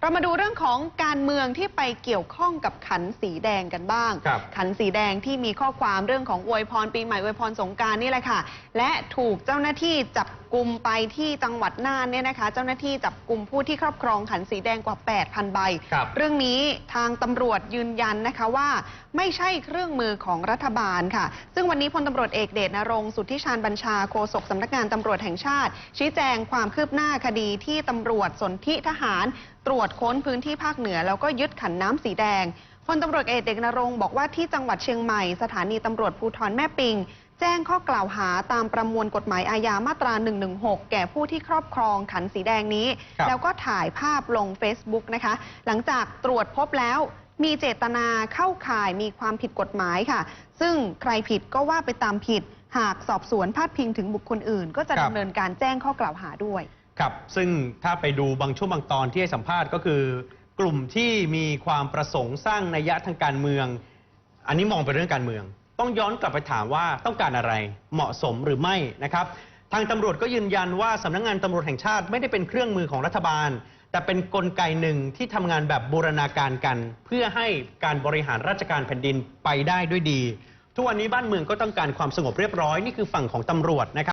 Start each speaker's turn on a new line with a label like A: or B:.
A: เรามาดูเรื่องของการเมืองที่ไปเกี่ยวข้องกับขันสีแดงกันบ้าง
B: ครับ
A: ขันสีแดงที่มีข้อความเรื่องของอวยพรปีใหม่อวยพรสงกรารนี่แหละค่ะ และถูกเจ้าหน้าที่จับกลุ่มไปที่จังหวัดน่านเนี่ยนะคะ เจ้าหน้าที่จับกลุ่มผู้ที่ครอบครองขันสีแดงกว่า 8,000 ใบ
B: ครับ
A: เรื่องนี้ทางตำรวจยืนยันนะคะว่าไม่ใช่เครื่องมือของรัฐบาลค่ะ ซึ่งวันนี้พลตำรวจเอกเดชนรงค์สุทธิชาญบัญชาโฆษกสำนักงานตำรวจแห่งชาติ ชี้แจงความคืบหน้าคดีที่ตำรวจสนธิทหาร ตรวจค้นพื้นที่ภาคเหนือ แล้วก็ยึดขันน้ำสีแดง พลตำรวจเอกเดชนรงค์บอกว่าที่จังหวัดเชียงใหม่สถานีตำรวจภูธรแม่ปิง แจ้งข้อกล่าวหาตามประมวลกฎหมายอาญามาตรา 116 แก่ผู้ที่ครอบครองขันสีแดงนี้
B: ครับ
A: แล้วก็ถ่ายภาพลง Facebook นะคะ หลังจากตรวจพบแล้วมีเจตนาเข้าข่ายมีความผิดกฎหมายค่ะ ซึ่งใครผิดก็ว่าไปตามผิด หากสอบสวนพาดพิงถึงบุคคลอื่น ก็จะ
B: ครับ
A: ดำเนินการแจ้งข้อกล่าวหาด้วย
B: ครับ ซึ่งถ้าไปดูบางช่วงบางตอนที่ให้สัมภาษณ์ก็คือ กลุ่มที่มีความประสงค์สร้างนัยยะทางการเมือง อันนี้มองเป็นเรื่องการเมือง ต้องย้อนกลับไปถามว่าต้องการอะไรเหมาะสมหรือไม่นะครับ ทางตำรวจก็ยืนยันว่าสำนักงานตำรวจแห่งชาติไม่ได้เป็นเครื่องมือของรัฐบาล แต่เป็นนกลไกหนึ่งที่ทำงานแบบบูรณาการกัน เพื่อให้การบริหารราชการแผ่นดินไปได้ด้วยดี ทุกวันนี้บ้านเมืองก็ต้องการความสงบเรียบร้อยนี่คือฝั่งของตำรวจนะครับ